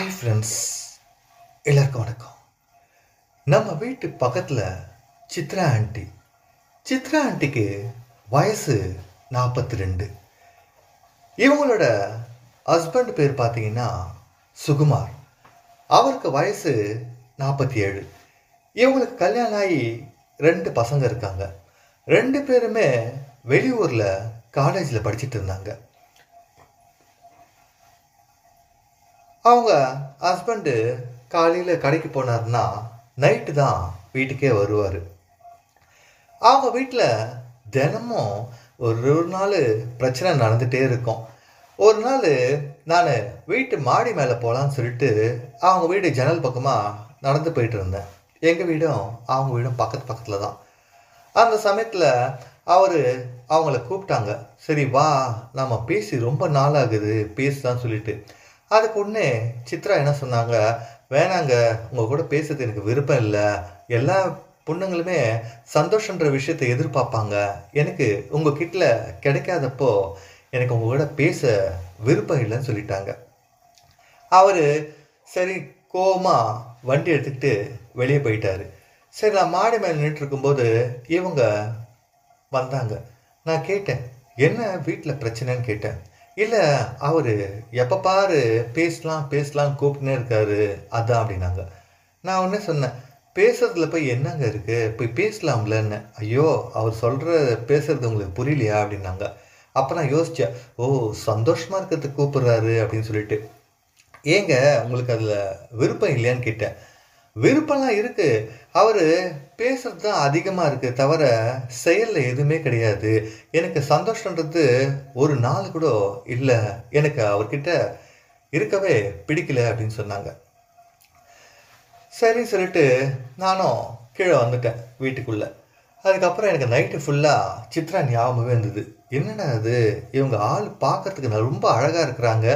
Hi friends எல்லாருக்கும் வணக்கம். நம்ம வீட்டு பக்கத்தில் சித்ரா ஆண்டி சித்ரா ஆண்டிக்கு வயசு நாற்பத்தி ரெண்டு இவங்களோட ஹஸ்பண்ட் பேர் பார்த்தீங்கன்னா சுகுமார். அவருக்கு வயசு நாற்பத்தி ஏழு இவங்களுக்கு கல்யாணம் ஆகி ரெண்டு பசங்க இருக்காங்க. ரெண்டு பேருமே வெளியூரில் காலேஜில் படிச்சிட்டு இருந்தாங்க. அவங்க ஹஸ்பண்டு காலையில் கடைக்கு போனார்னா நைட்டு தான் வீட்டுக்கே வருவார். அவங்க வீட்டில் தினமும் ஒரு ஒரு நாள் பிரச்சனை நடந்துகிட்டே இருக்கும். ஒரு நாள் நான் வீட்டு மாடி மேலே போகலான்னு சொல்லிட்டு அவங்க வீடு ஜன்னல் பக்கமாக நடந்து போயிட்டு இருந்தேன். எங்கள் வீடும் அவங்க வீடும் பக்கத்து பக்கத்தில் தான். அந்த சமயத்தில் அவர் அவங்கள கூப்பிட்டாங்க. சரி வா நம்ம பேசி ரொம்ப நாள் ஆகுது பேசுதான்னு சொல்லிட்டு. அதுக்கு ஒன்று சித்ரா என்ன சொன்னாங்க? வேணாங்க உங்கள் கூட பேசுறது எனக்கு விருப்பம் இல்லை. எல்லா பொண்ணுங்களுமே சந்தோஷன்ற விஷயத்தை எதிர்பார்ப்பாங்க. எனக்கு உங்கள் கிட்ட கிடைக்காதப்போ எனக்கு உங்கள் கூட பேச விருப்பம் இல்லைன்னு சொல்லிட்டாங்க. அவர் சரி கோபமாக வண்டி எடுத்துக்கிட்டு வெளியே போயிட்டாரு. சரி நான் மாடி மேலே நின்றுட்டு இருக்கும்போது இவங்க வந்தாங்க. நான் கேட்டேன் என்ன வீட்டில் பிரச்சனைன்னு கேட்டேன்? இல்லை அவர் எப்போ பாரு பேசலாம் பேசலாம் கூப்பிட்டுனே இருக்காரு. அதான் அப்படின்னாங்க. நான் ஒன்றே சொன்னேன் பேசுறதுல போய் என்னங்க இருக்குது போய் பேசலாம்லன்னு. ஐயோ அவர் சொல்கிற பேசுறது உங்களுக்கு புரியலையா? அப்படின்னாங்க. அப்போ நான் யோசித்தேன் ஓ சந்தோஷமாக இருக்கிறதுக்கு கூப்பிட்றாரு அப்படின்னு சொல்லிட்டு. ஏங்க உங்களுக்கு அதில் விருப்பம் இல்லையான்னு கேட்டேன். விருப்பம்லாம் இருக்குது அவர் பேசுகிறது தான் அதிகமாக இருக்குது தவிர செயலில் எதுவுமே கிடையாது. எனக்கு சந்தோஷன்றது ஒரு நாள் கூட இல்லை. எனக்கு அவர்கிட்ட இருக்கவே பிடிக்கல அப்படின்னு சொன்னாங்க. சரின்னு சொல்லிட்டு நானும் கீழே வந்துட்டேன் வீட்டுக்குள்ளே. அதுக்கப்புறம் எனக்கு நைட்டு ஃபுல்லாக சித்ரா ஞாபகமே இருந்தது என்னடா அது இவங்க ஆள் பார்க்கறதுக்கு ரொம்ப அழகாக இருக்கிறாங்க.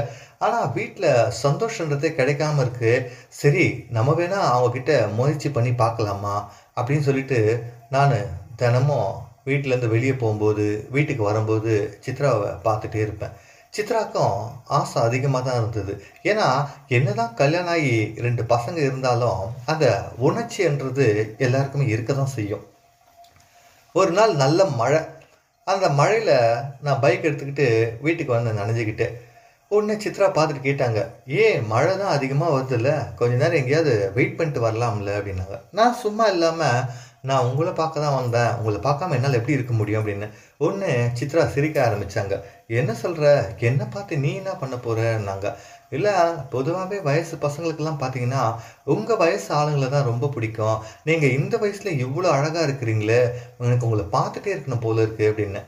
ஆனால் வீட்டில் சந்தோஷன்றதே கிடைக்காம இருக்கு. சரி நம்ம வேணால் அவங்கக்கிட்ட முயற்சி பண்ணி பார்க்கலாமா? அப்படின்னு சொல்லிட்டு நான் தினமும் வீட்டிலேருந்து வெளியே போகும்போது வீட்டுக்கு வரும்போது சித்ராவை பார்த்துட்டே இருப்பேன். சித்ராக்கும் ஆசை அதிகமாக தான் இருந்தது. ஏன்னா என்னதான் கல்யாணம் ஆகி ரெண்டு பசங்க இருந்தாலும் அந்த உணர்ச்சின்றது எல்லாருக்குமே இருக்க தான் செய்யும். ஒரு நாள் நல்ல மழை. அந்த மழையில் நான் பைக் எடுத்துக்கிட்டு வீட்டுக்கு வந்து நனைஞ்சிக்கிட்டு உடனே சித்ரா பார்த்துட்டு கேட்டாங்க ஏன் மழை தான் அதிகமாக வருதுல்ல கொஞ்ச நேரம் எங்கேயாவது வெயிட் பண்ணிட்டு வரலாம்ல அப்படின்னாங்க. நான் சும்மா இல்லாமல் நான் உங்களை பார்க்க தான் வந்தேன். உங்களை பார்க்காம என்னால் எப்படி இருக்க முடியும் அப்படின்னு. ஒன்று சித்ரா சிரிக்க ஆரம்பித்தாங்க என்ன சொல்கிற என்னை பார்த்து நீ என்ன பண்ண போகிறன்னாங்க இல்லை பொதுவாகவே வயசு பசங்களுக்கெல்லாம் பார்த்தீங்கன்னா உங்கள் வயசு ஆளுங்களை தான் ரொம்ப பிடிக்கும். நீங்கள் இந்த வயசில் இவ்வளோ அழகாக இருக்கிறீங்களே எனக்கு உங்களை பார்த்துட்டே இருக்கணும் போல இருக்குது அப்படின்னு.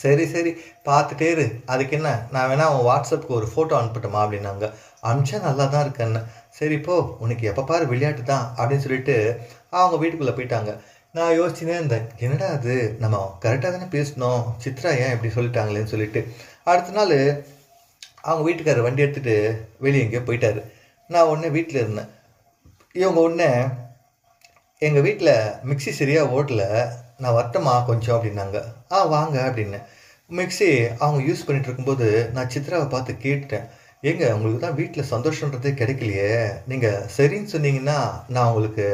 சரி சரி பார்த்துட்டே இரு. அதுக்கு என்ன? நான் வேணா உன் வாட்ஸ்அப்புக்கு ஒரு ஃபோட்டோ அனுப்பட்டுமா? அப்படின்னாங்க. அனுப்பிச்சா நல்லா தான் இருக்கேன்னு. சரி போ. உனக்கு எப்போ பாரு விளையாட்டு தான் அப்படின்னு சொல்லிட்டு அவங்க வீட்டுக்குள்ளே போயிட்டாங்க. நான் யோசிச்சுனே இருந்தேன். என்னடா அது? நம்ம கரெக்டாக தானே பேசணும். சித்ரா ஏன் இப்படி சொல்லிட்டாங்களேன்னு சொல்லிட்டு. அடுத்த நாள் அவங்க வீட்டுக்காரர் வண்டி எடுத்துகிட்டு வெளியே எங்கேயோ போயிட்டார். நான் உடனே வீட்டில் இருந்தேன். இவங்க உடனே எங்கள் வீட்டில் மிக்ஸி சரியாக ஓட்டல. நான் வரட்டமா கொஞ்சம் அப்படின்னாங்க. ஆ வாங்க அப்படின்னு. மிக்ஸி அவங்க யூஸ் பண்ணிகிட்டு இருக்கும்போது நான் சித்ராவை பார்த்து கேட்டுட்டேன். ஏங்க உங்களுக்கு தான் வீட்டில் சந்தோஷன்றதே கிடைக்கலையே. நீங்கள் சரின்னு சொன்னீங்கன்னா நான் உங்களுக்கு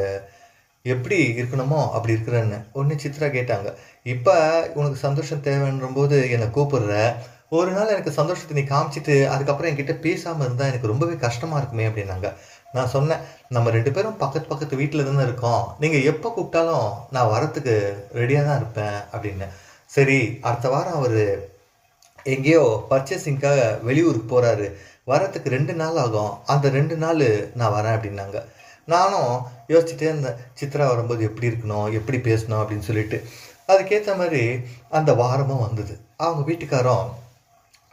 எப்படி இருக்கணுமோ அப்படி இருக்கிறேன்னு. ஒன்று சித்ரா கேட்டாங்க இப்போ உனக்கு சந்தோஷம் தேவைன்ற போது என்னை கூப்பிடுற. ஒரு நாள் எனக்கு சந்தோஷத்தை நீ காமிச்சிட்டு அதுக்கப்புறம் என்கிட்ட பேசாமல் இருந்தால் எனக்கு ரொம்பவே கஷ்டமாக இருக்குமே அப்படின்னாங்க. நான் சொன்னேன் நம்ம ரெண்டு பேரும் பக்கத்து பக்கத்து வீட்டில் தானே இருக்கோம். நீங்கள் எப்போ கூப்பிட்டாலும் நான் வரத்துக்கு ரெடியாக தான் இருப்பேன் அப்படின்னு. சரி அடுத்த வாரம் அவர் எங்கேயோ பர்ச்சேசிங்க்காக வெளியூருக்கு போகிறாரு வரத்துக்கு ரெண்டு நாள் ஆகும். அந்த ரெண்டு நாள் நான் வரேன் அப்படின்னாங்க. நானும் யோசிச்சுட்டே இருந்தேன். சித்ரா வரும்போது எப்படி இருக்கணும் எப்படி பேசணும் அப்படின்னு சொல்லிட்டு. அதுக்கேற்ற மாதிரி அந்த வாரமும் வந்தது. அவங்க வீட்டுக்காரரும்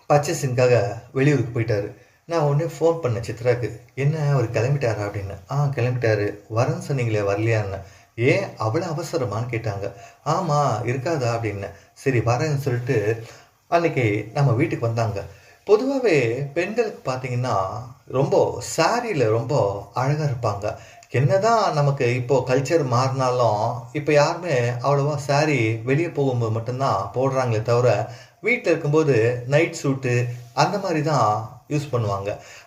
பர்ச்சேசிங்க்காக வெளியூருக்கு போயிட்டாரு. நான் உடனே ஃபோன் பண்ணேன் சித்ராக்கு. என்ன அவர் கிளம்பிட்டாரா? அப்படின்னு. ஆ கிளம்பிட்டாரு. வரேன்னு சொன்னீங்களே வரலையான்னு. ஏன்? அவ்வளோ அவசரமான்னு கேட்டாங்க. ஆமாம் இருக்காதா? அப்படின்னு. சரி வரேன்னு சொல்லிட்டு அன்னைக்கு நம்ம வீட்டுக்கு வந்தாங்க. பொதுவாகவே பெண்களுக்கு பார்த்தீங்கன்னா ரொம்ப சாரியில் ரொம்ப அழகாக இருப்பாங்க. என்னதான் நமக்கு இப்போது கல்ச்சர் மாறினாலும் இப்போ யாருமே அவ்வளோவா சாரி வெளியே போகும்போது மட்டும்தான் போடுறாங்களே தவிர வீட்டில் இருக்கும்போது நைட் சூட்டு அந்த மாதிரி தான் யூஸ் பண்ணுவாங்க.